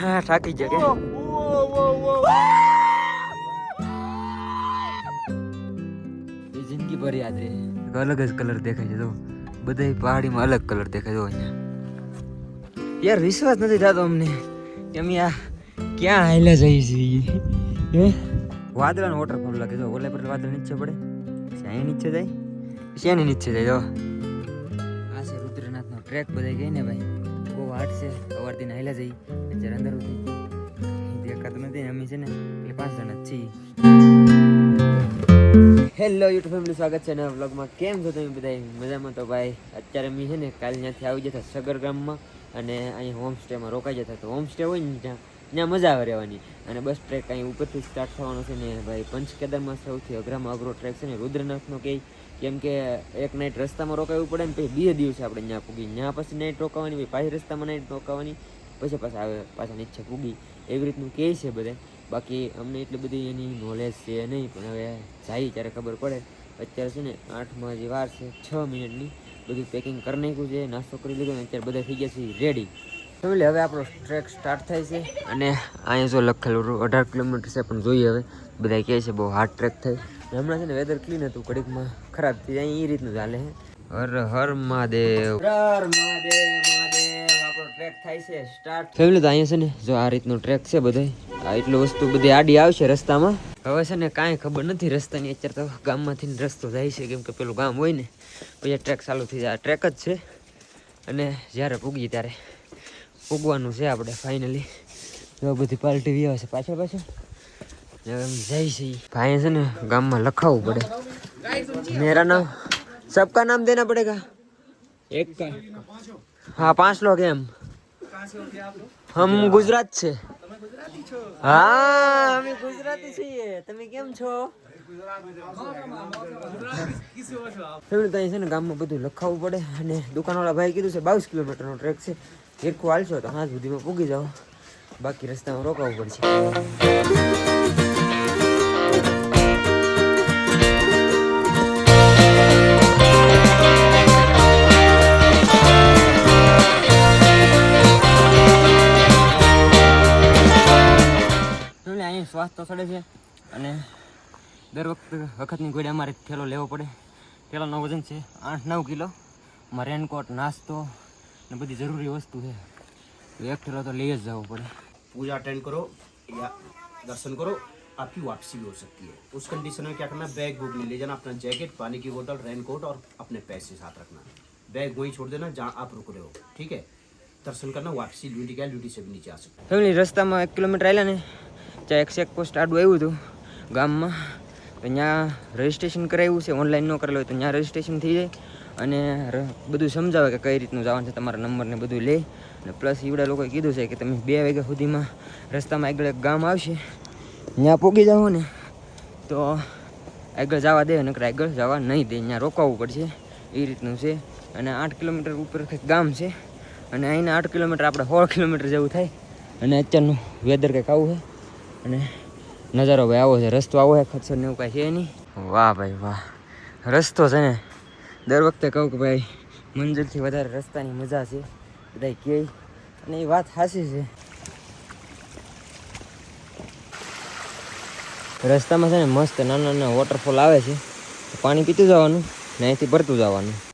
હા થાકી કે એ જિંદગી ભર યાદ રહે. અલગ જ કલર દેખાય છે તો બધા પહાડીમાં અલગ કલર દેખાય છે અહીંયા. યાર વિશ્વાસ નથી થતો અમને એમ આ ક્યાં હાલ્યા જઈએ છીએ. હે? વાદળાનો વોટરફોલ લાગે જો. ઓલે પર વાદળ નીચે પડે. પછી અહીં નીચે જાય. પછી એની નીચે જાય જો. આ છે રુદ્રનાથનો ટ્રેક બધા ગઈ ને ભાઈ. બહુ છે. સવારથી હાલ્યા જઈ જરા અંદર દેખાતું નથી અમે છે ને એટલે પાંચ જણા છીએ. હેલો યુટ્યુબ ફેમિલી સ્વાગત છે નવા બ્લોગમાં કેમ છો તમે બધા મજામાં તો ભાઈ? અત્યારે અમે છે ને કાલ ત્યાંથી આવી જતા સગર ગામમાં અને અહીં હોમસ્ટેમાં રોકાઈ જતા તો હોમસ્ટે હોય ને ત્યાં ત્યાં મજા આવે રહેવાની. અને બસ ટ્રેક અહીં ઉપરથી સ્ટાર્ટ થવાનો છે ને ભાઈ, પંચકેદારમાં સૌથી અઘરામાં અઘરો ટ્રેક છે ને, રુદ્રનાથનો કે કેમ કે એક નાઇટ રસ્તામાં રોકાવું પડે ને પછી બીજે દિવસે આપણે ત્યાં પૂગી. ત્યાં પછી નાઇટ રોકાવાની, પછી પાછી રસ્તામાં નાઇટ રોકાવાની, પછી પાછા આવે, પાછા નીચે પૂગી. એવી રીતનું કહે છે બધે. બાકી અમને એટલી બધી એની નોલેજ છે નહીં, પણ હવે જાય ત્યારે ખબર પડે. અત્યારે છે ને આઠમાં જે વાર છે, છ મિનિટની, બધું પેકિંગ કરી નાખ્યું છે, નાસ્તો કરી લીધો ને અત્યારે બધા થઈ ગયા છે રેડી ફેમિલી હવે આપણો ટ્રેક સ્ટાર્ટ થાય છે. અને અહીંયા જો લખેલું અઢાર કિલોમીટર છે, પણ જોઈએ હવે. બધા કહે છે, બહુ હાર્ડ ટ્રેક થાય. હમણાં છે ને વેધર ક્લીન હતું કડીકમાં ખરાબ થઈ જાય એ રીતનું ચાલે હર હર મહાદેવ. હર મહાદેવ મહાદેવ આપણો ટ્રેક થાય છે સ્ટાર્ટ ફેમિલી તો અહીંયા છે ને જો આ રીતનો ટ્રેક છે બધાય આ એટલું વસ્તુ બધી આડી આવશે રસ્તામાં. હવે છે ને કાંઈ ખબર નથી રસ્તાની અત્યારે તો ગામમાંથી રસ્તો જાય છે કેમ કે પેલું ગામ હોય ને પછી ટ્રેક ચાલુ થઈ જાય. ટ્રેક જ છે. અને જ્યારે પૂગીએ ત્યારે પૂગવાનું છે આપણે ફાઇનલી જો બધી પાર્ટી વી પાછળ પાછળ. જય છે ભાઈ છે ને ગામમાં લખાવવું પડે. મેરા નામ સબકા નામ દેના પડેગા? એક કા હા પાંચ લોગ એમ. હમ ગુજરાત છે. હા અમે છીએ. તમે કેમ છો? ત્યાં છે ને ગામમાં બધું લખાવવું પડે અને દુકાનવાળા ભાઈ કીધું છે બાવીસ કિલોમીટરનો ટ્રેક છે. એક હાલશો તો હાથ સુધીમાં પૂગી જાઓ. બાકી રસ્તામાં રોકાવું પડશે. શ્વાસ તો ચડે છે અને દર વખત વખતની ઘોડે અમારે થેલો લેવો પડે થેલાનો વજન છે આઠ નવ કિલો માં રેનકોટ નાસ્તો ને બધી જરૂરી વસ્તુ છે તો એક થેલો તો લઈ જ જવો પડે पूजा अटेंड करो या दर्शन करो आपकी वापसी भी हो सकती है उस कंडीशन में क्या करना बैग बुक में ले जाना अपना जैकेट पानी की बोतल रेनकोट और अपने पैसे साथ रखना बैग वहीं छोड़ देना जहाँ आप रुक रहे हो ठीक है दर्शन करना वापसी ड्यूटी क्या ड्यूटी से भी नीचे आ सकते ફેમિલી રસ્તામાં એક કિલોમીટર આવેલા ને ત્યાં એક પોસ્ટ આડું આવ્યું હતું ગામમાં. તો ત્યાં રજિસ્ટ્રેશન કરાવ્યું છે ઓનલાઈન ન કરેલું હોય તો ત્યાં રજિસ્ટ્રેશન થઈ જાય. અને બધું સમજાવે કે કઈ રીતનું જવાનું છે, તમારા નંબરને બધું લે. અને પ્લસ ઈવડા લોકોએ કીધું છે કે તમે બે વાગ્યા સુધીમાં રસ્તામાં આગળ એક ગામ આવશે. ત્યાં પહોંચી જાઓ ને તો આગળ જવા દે, નકર આગળ જવા નહીં દે. ત્યાં રોકાવું પડશે. એ રીતનું છે. અને આઠ કિલોમીટર ઉપર કંઈક ગામ છે. અને અહીંના આઠ કિલોમીટર આપણે સોળ કિલોમીટર જેવું થાય. અને અત્યારનું વેધર કંઈક આવું છે. અને નજારો ભાઈ આવો છે. રસ્તો આવો છે ખચર ને એવું કાંઈ છે નહીં. વાહ ભાઈ વાહ. રસ્તો છે ને, દર વખતે કહું કે ભાઈ, મંજિલથી વધારે રસ્તાની મજા છે. બધા કહે. અને એ વાત સાચી છે. રસ્તામાં છે ને મસ્ત નાના નાના વોટરફોલ આવે છે. પાણી પીતું જવાનું ને અહીંથી ભરતું જવાનું.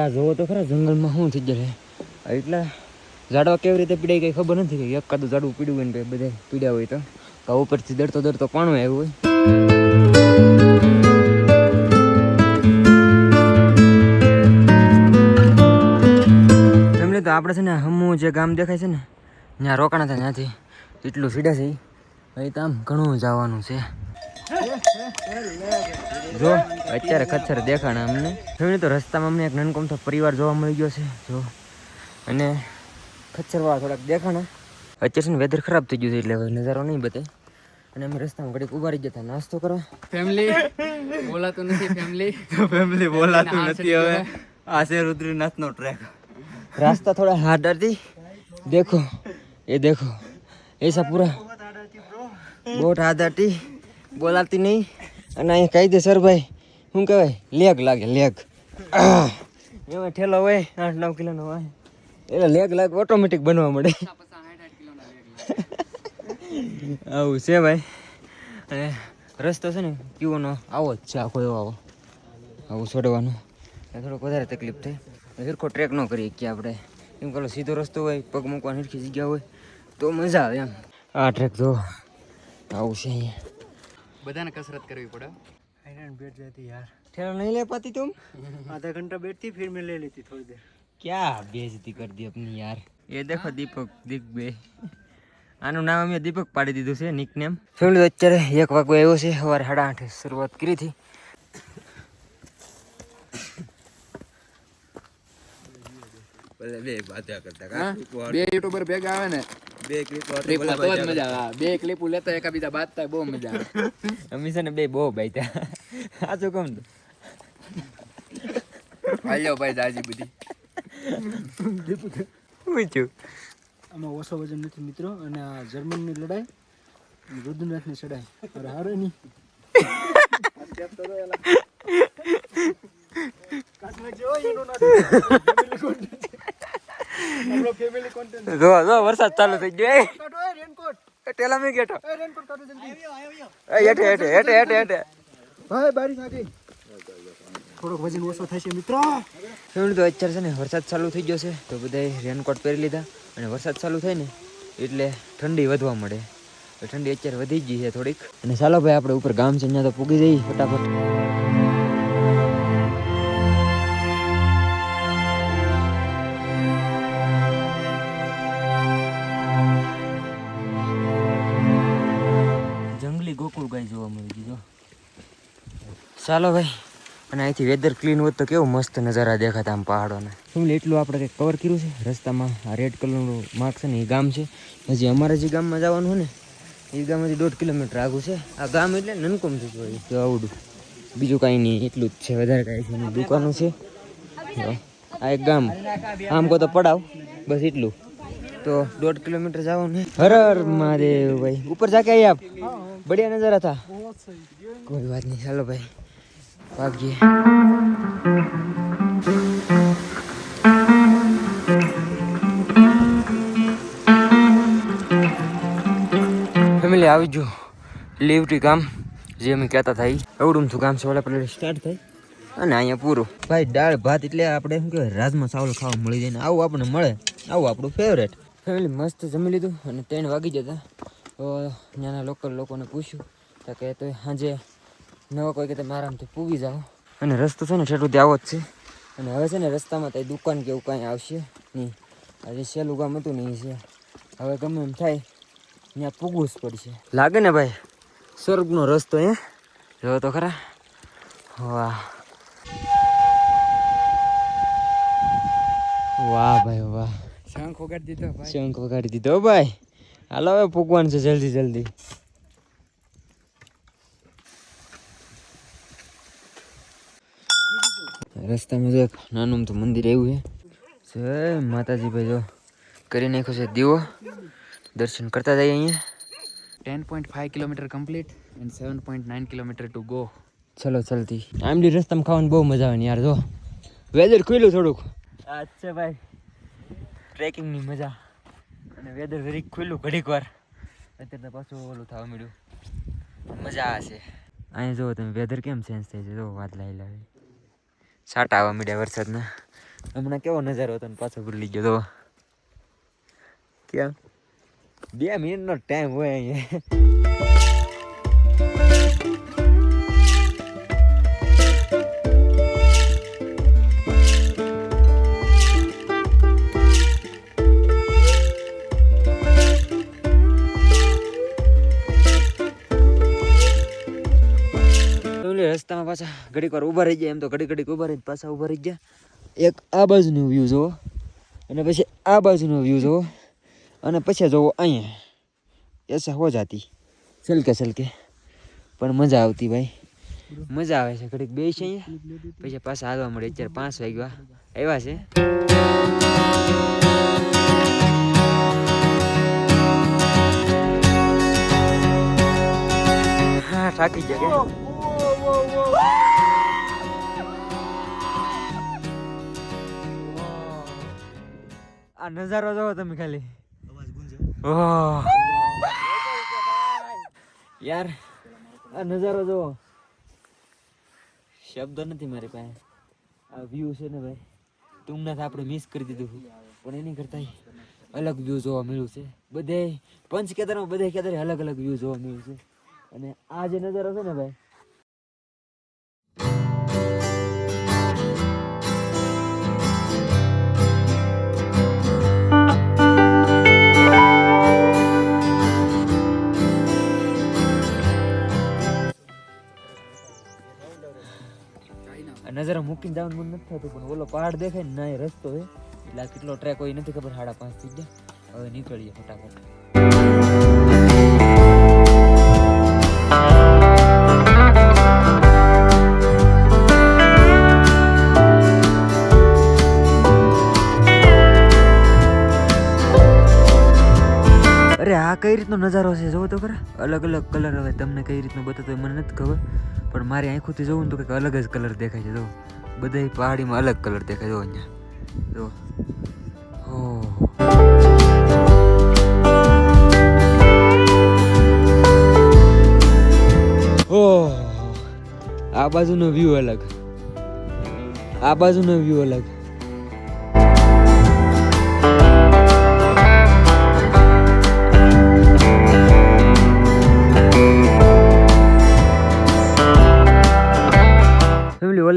આ જોવો તો ખરા જંગલમાં શું થઈ જશે એટલા ઝાડવા કેવી રીતે પીડાય કંઈ ખબર નથી કે એક કાદું ઝાડવું પીડ્યું હોય ને બધા પીડ્યા હોય તો. કા ઉપરથી દડતો દડતો પાણું આવ્યું હોય. એમને તો આપણે છે ને હમું જે ગામ દેખાય છે ને, ત્યાં રોકાણા હતા ત્યાંથી. એટલું સીડા છે. એ તો આમ ઘણું જવાનું છે. જો અત્યારે ખચ્છર દેખાણા અમને. જોયું તો રસ્તામાં અમને એક નનકોમથો પરિવાર જોવા મળી ગયો છે. જો અને ખચ્છરવાળા થોડાક દેખાણા. અત્યારે છે ને વેધર ખરાબ થઈ ગયું છે એટલે નજારો નહીં બતાય. અને અમે રસ્તામાં ઘડીક ઊભા રહી જતા નાસ્તો કરવા. ફેમિલી બોલાતું નથી ફેમિલી ફેમિલી બોલાતું નથી હવે. આ છે રુદ્રનાથનો ટ્રેક રાસ્તા થોડા હાર્ડ હતી. દેખો એ દેખો. એસા પૂરા. બહુ હાર્ડ હતી. બોલાતી નહીં. અને અહીં કાયદેસર ભાઈ, શું કહેવાય? લેગ લાગે, લેગ. એમાં ઠેલો હોય, આઠ નવ કિલોનો હોય. એટલે લેગ લાગ ઓટોમેટિક બનવા મળે. આવું છે ભાઈ. અને રસ્તો છે ને પીવાનો આવો જ છે આખો એવો. આવો આવું છોડવાનો થોડોક વધારે તકલીફ થાય. સરખો ટ્રેક ન કરીએ કે આપણે. એમ કરો સીધો રસ્તો હોય, પગ મૂકવાની સરખી જગ્યા હોય, તો મજા આવે એમ. આ ટ્રેક જો, આવું છે અહીંયા. બધાને કસરત કરવી પડે आयरन बैठ जाती यार ठेला नहीं ले पाती तुम आधा घंटा बैठती फिर मैं ले लेती थोड़ी देर क्या बेइज्जती कर दी अपनी यार ये देखो દીપક દીપ બે આનું નામ અમે દીપક પાડી દીધું છે નિક નેમ ફેમિલી અત્યારે એક વાગો આવ્યો છે સવારે સાડા આઠે શરૂઆત કરી હતી હા? બે યુટ્યુબર ભેગા આવે ને ટ્રીપ ક્લિપ તો જ મજા આવે. બે ક્લિપ લેતા એકાબીજા બાજતા બહુ મજા આવે. અમે છે ને બે બહુ બાઈતા શું કહું તો? હાલ્યો ભાઈ દાજી બધી. આમાં ઓછો વજન નથી મિત્રો અને આ જર્મનની લડાઈ રુદ્રનાથની ચડાઈ અરે હારે નહીં જો જો વરસાદ ચાલુ થઈ ગયો એ. ટેલા મેં ગેટો એ હેઠે હેઠે હેઠે હેઠે હેઠે. ભાઈ બારી આ થોડોક વજન ઓછો થશે મિત્રો. ફેમિલી તો અત્યારે છે ને વરસાદ ચાલુ થઈ ગયો છે તો બધાએ રેનકોટ પહેરી લીધા. અને વરસાદ ચાલુ થાય ને એટલે ઠંડી વધવા મળે. ઠંડી અત્યારે વધી ગઈ છે થોડીક. અને ચાલો ભાઈ આપણે ઉપર ગામ છે અહીંયા તો પૂગી જઈએ ફટાફટ. ગોકુળ ગાય જોવા મળી ગઈ, જો. ચાલો ભાઈ, અને અહીંથી વેધર ક્લીન હોત તો કેવો મસ્ત નજારા દેખાતા આમ પહાડોને. ફેમિલી એટલું આપણે કંઈક કવર કર્યું છે. રસ્તામાં આ રેડ કલરનું માર્ક છે ને એ ગામ છે. હજી અમારે જે ગામમાં જવાનું હોય ને, એ ગામ હજી દોઢ કિલોમીટર આગું છે. આ ગામ એટલે નનકોમ છે તો આવડું. બીજું કાંઈ નહીં, એટલું જ છે. વધારે કાંઈ છે દુકાનો છે. આ એક ગામ. આમ કહો તો પડાવ. બસ એટલું. તો દોઢ કિલોમીટર જવાનું છે હર હર મહાદેવ ભાઈ. ઉપર જાકે આપ. બઢિયા નજારા હતા કોઈ વાત નહીં, ચાલો ભાઈ ભાગીએ ફેમિલી આવી જો લીવટી કામ, જે અમે કહેતા થાય. એવડું થયું કામ છે ઓલા સ્ટાર્ટ થાય અને અહીંયા પૂરું. ભાઈ, દાળ, ભાત એટલે આપણે શું કહેવાય, રાજમાં ચાવલ ખાવા મળી જાય ને આવું આપણને મળે. આવું આપણું ફેવરેટ ફેમિલી મસ્ત જમી લીધું અને ત્રણ વાગી જતા. તો ત્યાંના લોકલ લોકોને પૂછ્યું તો કે તો સાંજે નવા કોઈ કે તમે આરામથી પૂગી જાઓ. અને રસ્તો છે ને છેટું આવો જ છે. અને હવે છે ને રસ્તામાં તો દુકાન કે એવું કાંઈ આવશે નહીં. આજે સહેલું ગામ હતું નહીં છે. હવે ગમે એમ થાય ત્યાં પૂગવું જ પડશે. લાગે ને ભાઈ સ્વર્ગનો રસ્તો એ જો તો ખરા. વાહ. વાહ ભાઈ વાહ. શંખ વગાડી દીધો શંખ વગાડી દીધો ભાઈ. હાલો હવે પૂગવાનું છે જલ્દી જલ્દી. રસ્તામાં જો નાનું તો મંદિર એવું છે. જય માતાજી ભાઈ જો કરી નાખ્યો છે દીવો. દર્શન કરતા જઈએ અહીંયા. Ten point five kilometre complete and seven point nine kilometre to go ચલો ચલતી આમલી રસ્તામાં ખાવાની બહુ મજા આવે ને યાર જો. વેધર ખુલ્યું થોડુંક. છે ભાઈ. ટ્રેકિંગની મજા. અને વેધર જરીક ખુલ્લું ઘડીક વાર. અત્યારે પાછું ઓલું થવા મળ્યું મજા આવશે અહીંયા જુઓ તમે વેધર કેમ ચેન્જ થઈ છે? જુઓ, વાત લાવી લાવી. સાટા આવવા મળ્યા વરસાદના. હમણાં કેવો નજારો હતો પાછો ભૂલી ગયો તો કેમ? બે મિનિટનો ટાઈમ હોય અહીંયા. પાછા ઘડીક વાર ઊભા રહી ગયા. એમ તો ઘડી ઘડીક ઊભા રહીને પાછા ઊભા રહી ગયા. એક આ બાજુનો વ્યૂ જુઓ. અને પછી આ બાજુનો વ્યૂ જુઓ. અને પછી જોવો અહીંયા. એસા હો જાતી સલકે સલકે પણ મજા આવતી ભાઈ. મજા આવે છે ઘડીક બે છે અહીંયા. પછી પાછા હાલવા મળે. અત્યારે પાંચ વાગ્યા. આવ્યા છે. હા, થાકી ગયા. આ નજારો જોવો તમે ખાલી. ઓહ. યાર આ નજારો જોવો. શબ્દ નથી મારી પાસે. આ વ્યૂ છે ને ભાઈ. તુમને તો આપણે મિસ કરી દીધું પણ એની કરતા અલગ વ્યૂ જોવા મળ્યું છે. બધે પંચ કેદારમાં બધે કેદારે અલગ અલગ વ્યૂ જોવા મળ્યું છે. અને આ જે નજારો છે ને ભાઈ નજારો મૂકીને જવાનું મન નથી થતું, પણ ઓલો પહાડ દેખાય ને ના એ રસ્તો હોય એટલે કેટલો ટ્રેક હોય નથી ખબર, સાડા પાંચ થઈ ગયા. હવે નીકળીએ ફટાફટ. રીતનો નજારો છે, જોવો તો ખરા. અલગ અલગ કલર હવે તમને કઈ રીતનો બતાવતો મને નથી ખબર. પણ મારી આંખોથી ને તો કંઈક અલગ જ કલર દેખાય છે જો બધા પહાડીમાં અલગ કલર દેખાય જો અહીંયા. જો ઓહ. આ બાજુનો વ્યૂ અલગ. આ બાજુનો વ્યૂ અલગ.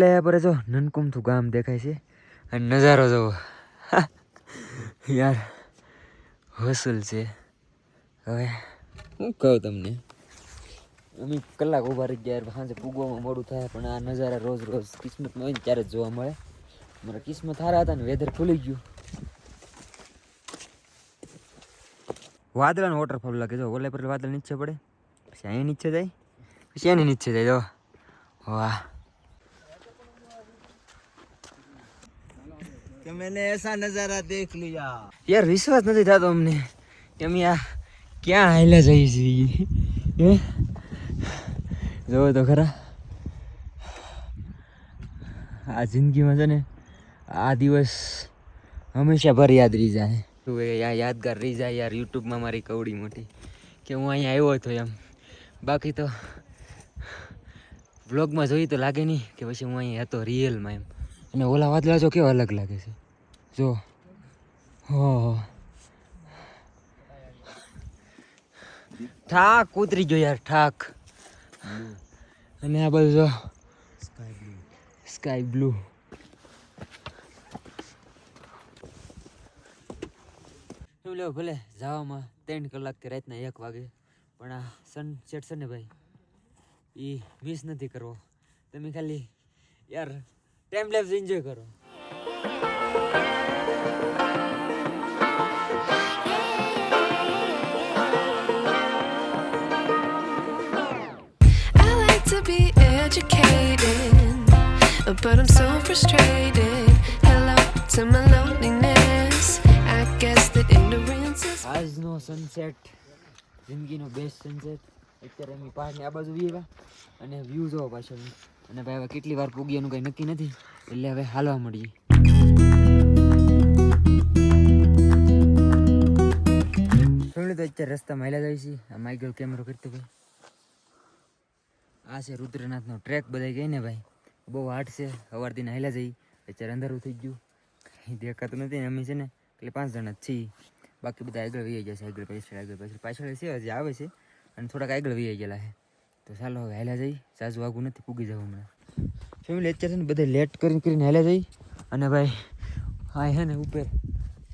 ઓલે પર જો નનકુમથું ગામ દેખાય છે અને નજારો જવો. યાર વસૂલ છે. હવે હું કહું તમને, અમે કલાક ઊભા રહી ગયા સાંજે પૂગવામાં મોડું થાય, પણ આ નજારા રોજ રોજ કિસ્મતમાં હોય ને ત્યારે જ જોવા મળે. મારા કિસ્મત સારા હતા ને વેધર ખુલી ગયું. વાદળાનો વોટરફોલ લાગે જો ઓલે પર વાદળ નીચે પડે. પછી અહીં નીચે જાય. પછી એની નીચે જાય, જો. વાહ. कि मैंने ऐसा नजारा देख लिया યાર વિશ્વાસ નથી થતો અમને કે અમે આ ક્યાં હાલ્યા જઈએ છીએ હે જોવો તો ખરા આ જિંદગીમાં છે ને આ દિવસ હંમેશા ભર યાદ રહી જાય શું એ યા યાદગાર રહી જાય યાર યુટ્યુબમાં મારી કવડી મોટી કે હું અહીંયા આવ્યો હતો એમ બાકી તો વ્લોગમાં જોઈ તો લાગે નહીં કે પછી હું અહીંયા હતો રિયલમાં એમ અને ઓલા વાદળા જો કેવા અલગ લાગે છે. જો. હો ઠાક, ઉતરી ગયો યાર, ઠાક. અને આ બધું જો. Sky blue. શું લેવો ભલે, જવામાં ત્રણ કલાક કે રાતના એક વાગે, પણ આ સનસેટ છે ને ભાઈ એ મિસ નથી કરવો. તમે ખાલી યાર ટાઈમ લેપ્સ એન્જોય કરો but I'm so frustrated. Hello to my loneliness. I guess that ignorance is. આજનો સનસેટ જિંદગીનો બેસ્ટ સનસેટ અત્યારે અમે પહાડની આ બાજુ વ્યૂ અને વ્યૂ જોવો પાછળ અને ભાઈ હવે કેટલી વાર પૂગી એનું કંઈ નક્કી નથી, એટલે હવે હાલવા મળીએ. ફેમિલી તો અત્યારે રસ્તામાં હાલ્યા જાય છે? આ માઇગલ કેમેરો કરતો ભાઈ. આ છે રુદ્રનાથનો ટ્રેક બધા ગઈ ને ભાઈ. બહુ હાર્ડ છે, સવારથી હેલા જઈ અત્યારે અંધારું થઈ ગયું. કંઈ દેખાતું નથી, ને અમે છે ને એટલે પાંચ જણા જ છીએ. બાકી બધા આગળ વહી ગયા છે, આગળ પાછળ આગળ પાછળ. પાછળ છે, હજી આવે છે, અને થોડાક આગળ વહી ગયેલા છે. તો ચાલો હવે હાલ્યા જઈ સાજુ આગું નથી પૂગી જવું હમણાં. ફેમિલી અત્યારે છે ને બધા લેટ કરીને કરીને હાલ્યા જઈ અને ભાઈ હા હે ને ઉપર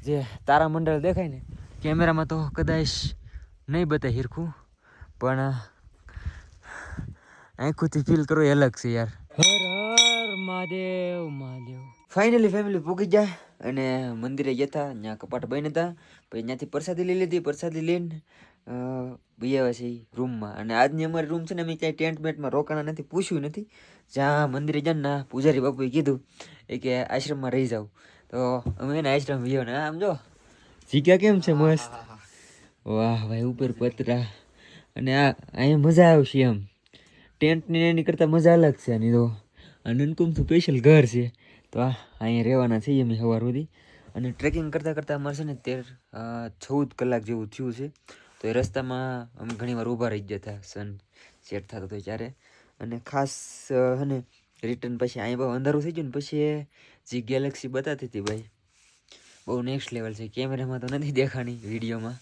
જે તારામંડળ દેખાય ને કેમેરામાં તો કદાચ નહીં બતાય હિરખું પણ આંખોથી ફીલ કરો એ અલગ છે યાર. હર હર મહાદેવ મહાદેવ. ફાઇનલી ફેમિલી પૂગી ગયા અને મંદિરે ગયા હતા ત્યાં કપાટ બંધ હતા. પછી ત્યાંથી પ્રસાદી લઈ લીધી પ્રસાદી લઈને અ, બી આવ્યા છે રૂમમાં અને આજની અમારી રૂમ છે ને અમે ક્યાંય ટેન્ટ બેન્ટમાં રોકાણા નથી પૂછ્યું નથી. જ્યાં મંદિરે જઈને ના પૂજારી બાપુએ કીધું એ કે આશ્રમમાં રહી જાવ તો અમે એને આશ્રમ વિયો ને આમ જો જીગ્યા કેમ છે મસ્ત? વાહ ભાઈ ઉપર પતરા. અને આ અહીંયા મજા આવશે એમ. ટેન્ટની એની કરતાં મજા અલગ છે આની તો. અનંતકુમ સ્પેશિયલ ઘર છે. તો આ અહીંયા રહેવાના છીએ અમે સવાર સુધી. અને ટ્રેકિંગ કરતાં કરતાં અમારે છે ને તેર ચૌદ કલાક જેવું થયું છે. તો એ રસ્તામાં અમે ઘણીવાર ઊભા રહી ગયા હતા સન સેટ થતો હતો ત્યારે અને ખાસ અ, રિટર્ન પછી અહીંયા બહુ અંધારું થઈ ગયું ને પછી એ જે ગેલેક્સી બતાતી હતી ભાઈ બહુ નેક્સ્ટ લેવલ છે. કેમેરામાં તો નથી દેખાણી વિડીયોમાં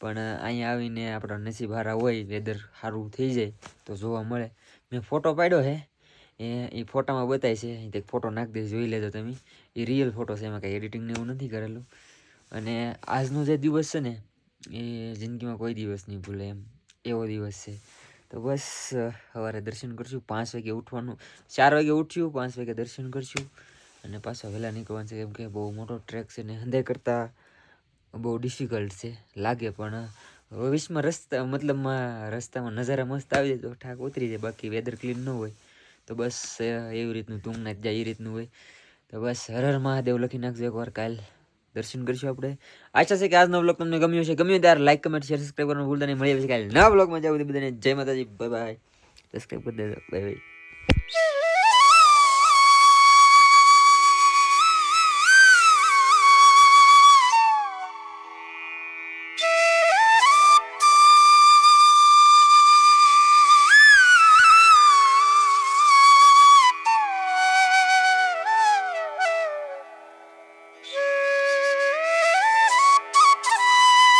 પણ અહીંયા આવીને આપણો નસીબ હારા હોય વેધર સારું થઈ જાય તો જોવા મળે. મેં ફોટો પાડ્યો હે એ એ ફોટામાં બતાય છે. અહીં એક ફોટો નાખી દઈશ જોઈ લેજો તમે. એ રિયલ ફોટો છે એમાં કાંઈ એડિટિંગને એવું નથી કરેલું. અને આજનો જે દિવસ છે ને એ જિંદગીમાં કોઈ દિવસ નહીં ભૂલે એમ. એવો દિવસ છે. તો બસ, સવારે દર્શન કરશું. પાંચ વાગે ઉઠવાનું. ચાર વાગે ઉઠ્યું, પાંચ વાગે દર્શન કરશું. અને પાછા વહેલા નીકળવાનું છે. કેમ કે બહુ મોટો ટ્રેક છે ને હંધે કરતાં બહુ ડિફિકલ્ટ છે. લાગે પણ ભવિષ્યમાં રસ્તા, મતલબમાં રસ્તામાં નજારા મસ્ત આવી જાય તો ઠાક ઉતરી જાય. બાકી વેધર ક્લીન ન હોય. તો બસ, એવી રીતનું ટૂંકના જાય, એ રીતનું હોય. તો બસ, હર હર મહાદેવ લખી નાખજો એકવાર કાલ. દર્શન કરીશું આપણે. આશા છે કે આજનો બ્લોગ તમને ગમ્યો છે ગમ્યો ત્યારે લાઈક કમેન્ટ શેર સબસ્ક્રાઈબ કરવાનું ભૂલતા નહીં. મળીએ પછી કાલે નવા બ્લોગમાં જાવ બધાને જય માતાજી. બાય બાય સબસ્ક્રાઈબ કરી દેજો. Bye bye